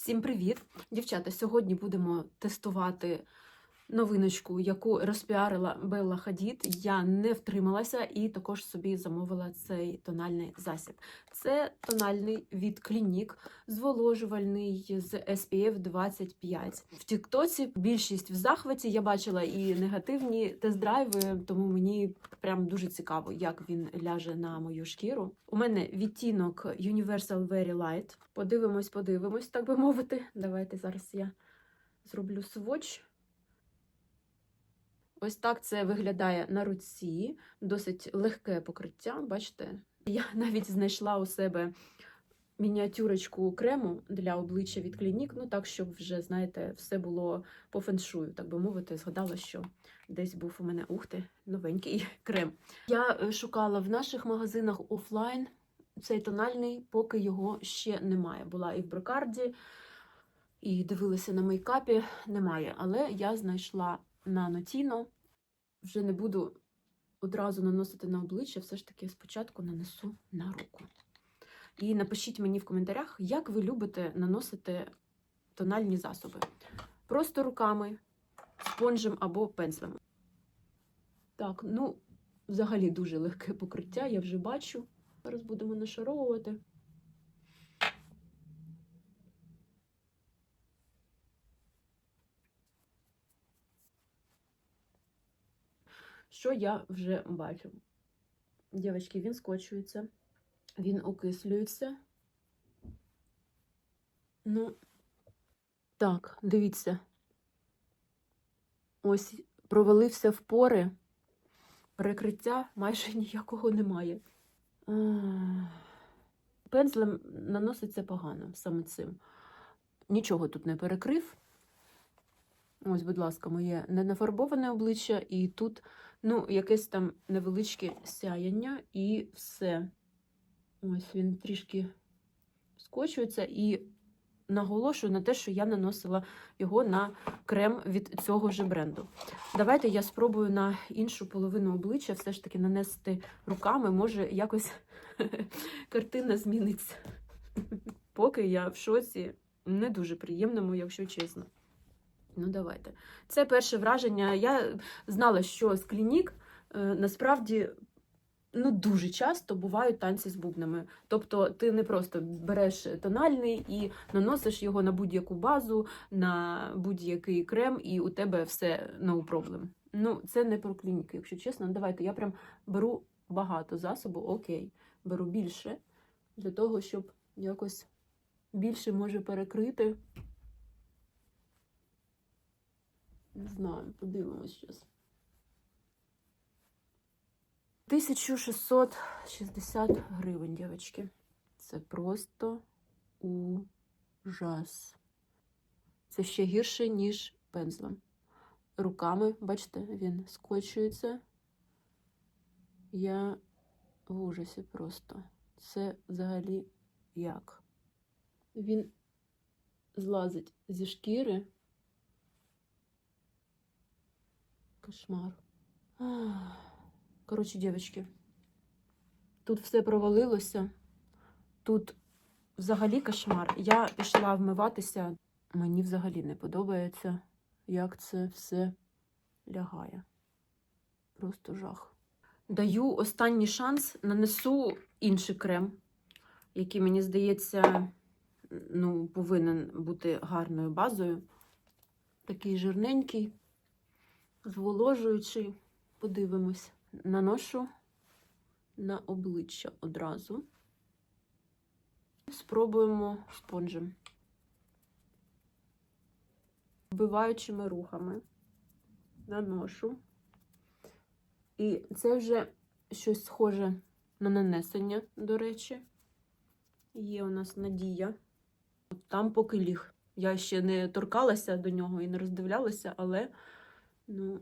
Всім привіт! Дівчата, сьогодні будемо тестувати новиночку, яку розпіарила Белла Хадід. Я не втрималася і також собі замовила цей тональний засіб. Це тональний від Клінік, зволожувальний з SPF 25. В Тіктоці більшість в захваті. Я бачила і негативні тест-драйви, тому мені прям дуже цікаво, як він ляже на мою шкіру. У мене відтінок Universal Very Light. Подивимось, подивимось, так би мовити. Давайте зараз я зроблю сводч. Ось так це виглядає на руці. Досить легке покриття. Бачите? Я навіть знайшла у себе мініатюрочку крему для обличчя від клінік. Ну так, щоб вже, знаєте, все було по феншую, так би мовити, згадала, що десь був у мене ухти, новенький крем. Я е, шукала в наших магазинах офлайн цей тональний, поки його ще немає. Була і в брокарді, і дивилася на мейкапі, немає. Але я знайшла на Нотіно. Вже не буду одразу наносити на обличчя, все ж таки спочатку нанесу на руку. І напишіть мені в коментарях, як ви любите наносити тональні засоби. Просто руками, спонжем або пензлем. Так, ну, взагалі дуже легке покриття, я вже бачу. Зараз будемо нашаровувати. Що я вже бачу? Дівчатки, він скочується, він окислюється. Ну, так, дивіться. Ось провалився в пори, перекриття майже ніякого немає. Пензлем наноситься погано саме цим. Нічого тут не перекрив. Ось, будь ласка, моє ненафарбоване обличчя, і тут, ну, якесь там невеличке сяяння, і все. Ось він трішки скочується, і наголошую на те, що я наносила його на крем від цього ж бренду. Давайте я спробую на іншу половину обличчя все ж таки нанести руками, може, якось картина зміниться. Поки я в шоці, не дуже приємному, якщо чесно. Ну, давайте. Це перше враження. Я знала, що з клінік е, насправді ну, дуже часто бувають танці з бубнами. Тобто ти не просто береш тональний і наносиш його на будь-яку базу, на будь-який крем, і у тебе все no problem. Ну, це не про клініки, якщо чесно. Давайте я прям беру багато засобу, окей, беру більше для того, щоб якось більше може перекрити. Не знаю, подивимось зараз. 1660 гривень, дівчатки. Це просто ужас. Це ще гірше, ніж пензлем. Руками, бачите, він скочується. Я в ужасі просто. Це взагалі як? Він злазить зі шкіри. Кошмар. Коротше, дівчатки, тут все провалилося. Тут взагалі кошмар. Я пішла вмиватися. Мені взагалі не подобається, як це все лягає. Просто жах. Даю останній шанс, нанесу інший крем, який, мені здається, ну, повинен бути гарною базою. Такий жирненький зволожуючий, подивимось, наношу на обличчя одразу. Спробуємо спонжем. Вбиваючими рухами наношу. І це вже щось схоже на нанесення, до речі. Є у нас надія. Там поки ліг. Я ще не торкалася до нього і не роздивлялася, але ну,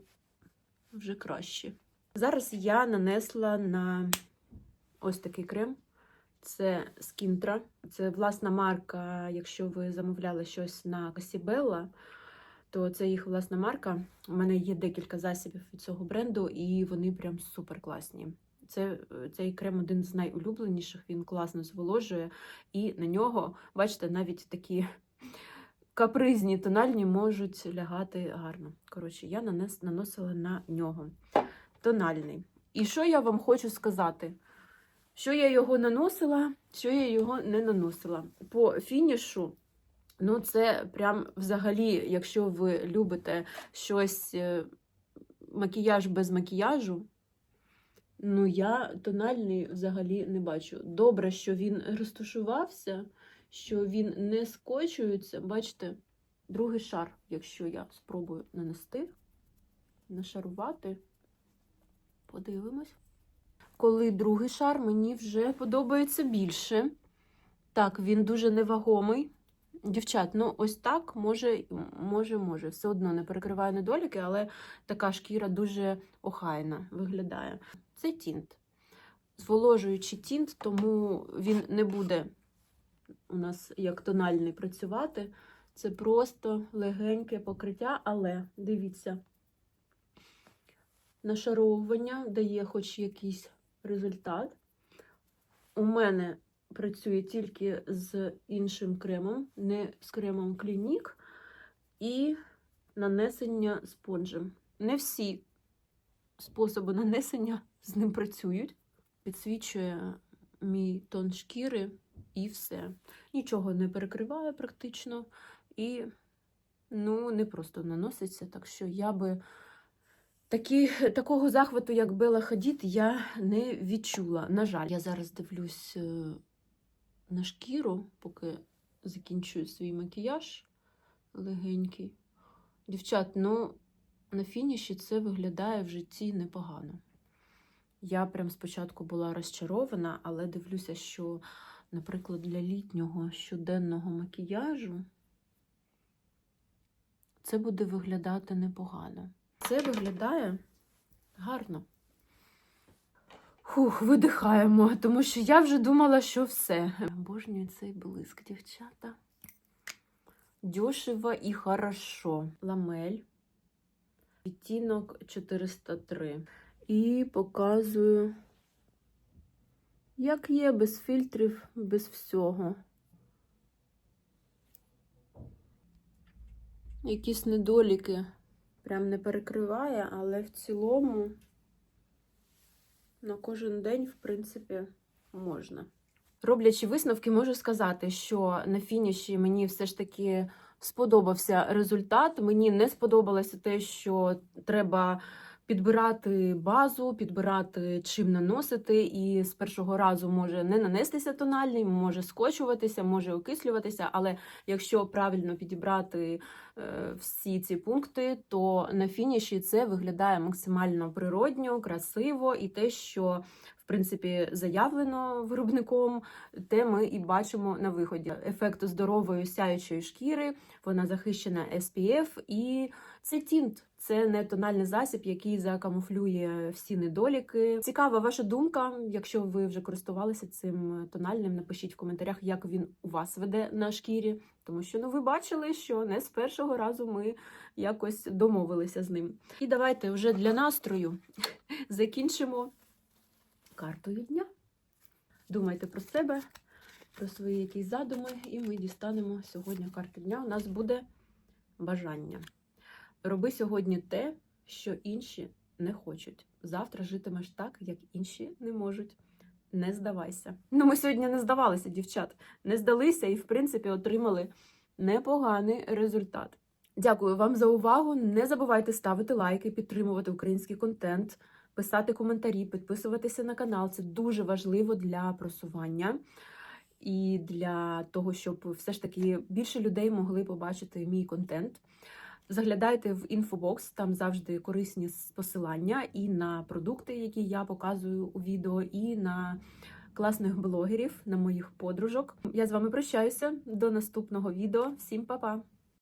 вже краще. Зараз я нанесла на ось такий крем. Це Скінтра. Це власна марка. Якщо ви замовляли щось на Касібелла, то це їх власна марка. У мене є декілька засобів від цього бренду, і вони прям супер класні. Це, Цей крем один з найулюбленіших, він класно зволожує, і на нього, бачите, навіть такі капризні тональні можуть лягати гарно. Коротше, я нанес, наносила на нього тональний. І що я вам хочу сказати? Що я його наносила, що я його не наносила. По фінішу, ну це прям взагалі, якщо ви любите щось, е, макіяж без макіяжу, ну я тональний взагалі не бачу. Добре, що він розташувався, що він не скочується. Бачите, другий шар, якщо я спробую нанести, нашарувати. Подивимось. Коли другий шар мені вже подобається більше. Так, він дуже невагомий. Дівчат, ну ось так може, може, може. Все одно не перекриває недоліки, але така шкіра дуже охайна виглядає. Це тінт. Зволожуючий тінт, тому він не буде у нас як тональний працювати. Це просто легеньке покриття, але дивіться, нашаровування дає хоч якийсь результат. У мене працює тільки з іншим кремом, не з кремом Клінік, і нанесення спонжем. Не всі способи нанесення з ним працюють. Підсвічує мій тон шкіри і все. Нічого не перекриває практично. І ну, не просто наноситься. Так що я би такі, такого захвату, як Бела Хадід, я не відчула. На жаль, я зараз дивлюсь е, на шкіру, поки закінчую свій макіяж легенький. Дівчат, ну, на фініші це виглядає в житті непогано. Я прям спочатку була розчарована, але дивлюся, що, наприклад, для літнього щоденного макіяжу це буде виглядати непогано. Це виглядає гарно. Хух, видихаємо, тому що я вже думала, що все. Обожнюю цей блиск, дівчата. Дешево і хорошо. Ламель. Відтінок 403. І показую, як є без фільтрів, без всього. Якісь недоліки прям не перекриває, але в цілому на кожен день, в принципі, можна. Роблячи висновки, можу сказати, що на фініші мені все ж таки сподобався результат. Мені не сподобалося те, що треба підбирати базу, підбирати чим наносити, і з першого разу може не нанестися тональний, може скочуватися, може окислюватися. Але якщо правильно підібрати е, всі ці пункти, то на фініші це виглядає максимально природньо, красиво і те, що в принципі заявлено виробником, те ми і бачимо на виході. Ефект здорової сяючої шкіри, вона захищена SPF і це тінт. Це не тональний засіб, який закамуфлює всі недоліки. Цікава ваша думка. Якщо ви вже користувалися цим тональним, напишіть в коментарях, як він у вас веде на шкірі. Тому що ну ви бачили, що не з першого разу ми якось домовилися з ним. І давайте вже для настрою закінчимо картою дня. Думайте про себе, про свої якісь задуми, і ми дістанемо сьогодні карту дня. У нас буде бажання. Роби сьогодні те, що інші не хочуть. Завтра житимеш так, як інші не можуть. Не здавайся. Ну, ми сьогодні не здавалися, дівчат. Не здалися і, в принципі, отримали непоганий результат. Дякую вам за увагу. Не забувайте ставити лайки, підтримувати український контент, писати коментарі, підписуватися на канал. Це дуже важливо для просування і для того, щоб все ж таки більше людей могли побачити мій контент. Заглядайте в інфобокс, там завжди корисні посилання і на продукти, які я показую у відео, і на класних блогерів, на моїх подружок. Я з вами прощаюся до наступного відео. Всім па-па!